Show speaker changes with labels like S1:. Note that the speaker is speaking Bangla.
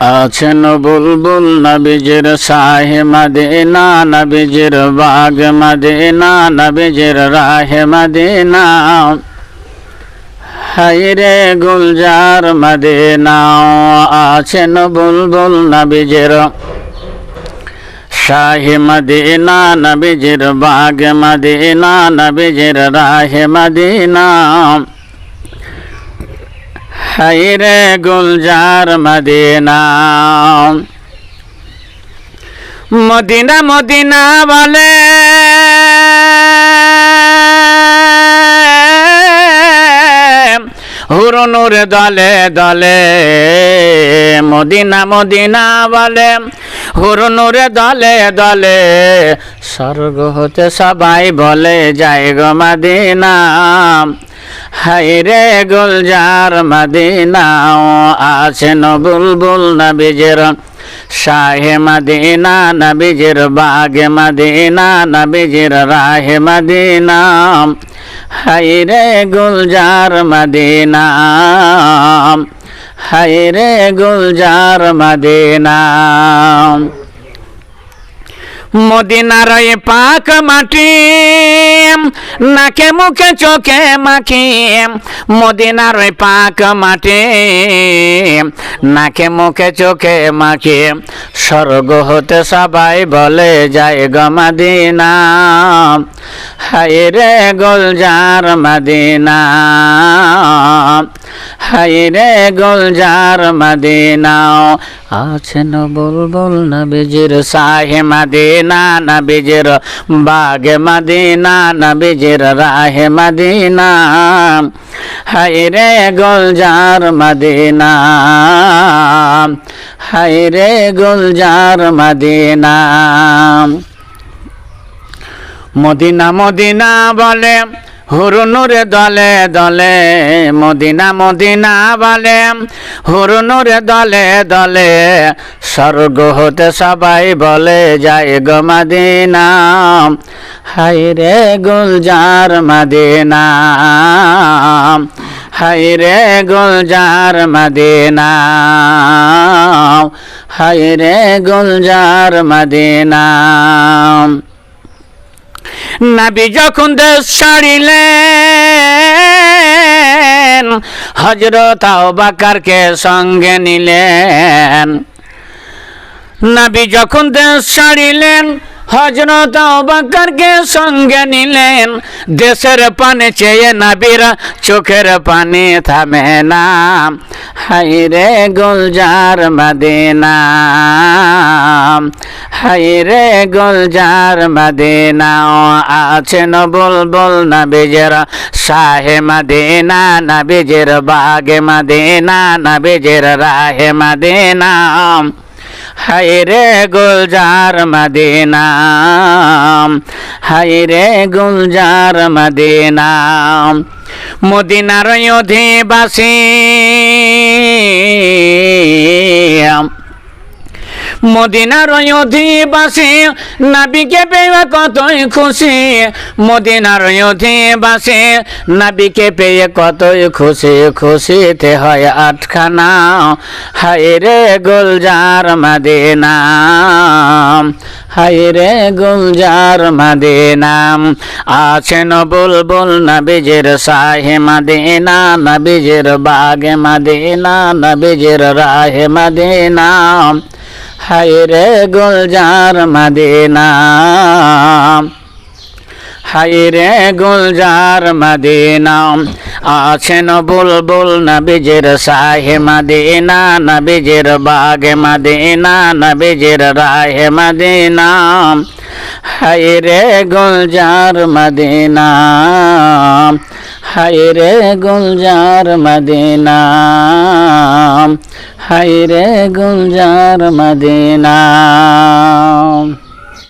S1: আছেন বুলবুল নবীজির শাহে মদিনা, নবীজির বাগ মদিনা, নবীজির রাহে মদিনা। হাইরে গুলজার মদিনা, আছেন বুলবুল নবীজির শাহে মদিনা, নবীজির বাগ মদিনা, নবীজির রাহে মদিনা। হাইরে গুলজার মদিনা? মদিনা মদিনা বলে হুরনুর দলে দলে মদিনা মদিনা বলে হুরনুর দলে দলে, স্বর্গ হতে সবাই বলে, যাই গো মদিনা হাইরে গুলজার মদিনা আছেন বুলবুল নবীজের শাহে মদিনা, নবীজির বাগে মদিনা, নবীজির রাহে মদিনা হাইরে গুলজার মদিনা হাইরে গুলজার মদিনা। মদিনার পাক মাটি, নাকে মুখে চোখে মাখি। মদিনার পাক মাটি, নাকে মুখে চোখে মাখি। স্বর্গ হতে সবাই বলে যায় গমাদিনা হায় রে গোলজার মদিনা। হায় রে গোলজার মদিনা আছেন বুলবুল নবীজির সাহে মদিনা, নবীজির বাগে মদিনা, নবীজির রাহে মদিনা। হায় রে গোলজার মদিনা হায় রে গোলজার মদিনা। মদিনা মদিনা বলে হুরনুরে দলে দলে, মদিনা মদিনা বলে। হুরনুরে দলে দলে, স্বর্গ হতে সবাই বলে যায় গো মদিনা হাই রে গুলজার মদিনা হাই রে গুলজার মদিনা হাই রে গুলজার মদিনা। নাবি যখন দেশ ছাড়িলেন হজরত বাকারকে সঙ্গে নিলেন। নাবি যখন দেশ ছাড়িলেন হজরত বাকারকে সঙ্গে নিলেন। দেশের পানে চেয়ে নাবিরা চোখের পানি থামে না। হাই রে গুলজার মদিনা। হাই রে গুলজার মদিনা আছেন বেজের নবীজের শাহে মদিনা বেজের বাগে মদিনা বেজের রাহে মদিনা। হায় রে গুলজার মদিনা হায় রে গুলজার মদিনা। মদিনার অধিবাসী মদিনার অধিবাসী নাবিকে পেয়ে কতই খুশি। মদিনার অধিবাসী নাবিকে পেয়ে কতই খুশি। খুশিতে হয় আটখানা। হায় রে গুলজার মদিনা। হায় রে গুলজার মদিনা। আছেন বুলবুল নবীজির সাহে মদিনা। নবীজির বাগে মদিনা। নবীজির রাহে মদিনা। হায় রে গুলজার মদিনা। হায় রে গুলজার মদিনা। আছেন বুলবুল নবীজির সাহে মদিনা, নবীজির বাগে মদিনা, নবীজির রাহে মদিনা। হায় রে গুলজার মদিনা। হায় রে গুলজার মদিনা হায় রে গুলজার মদিনা।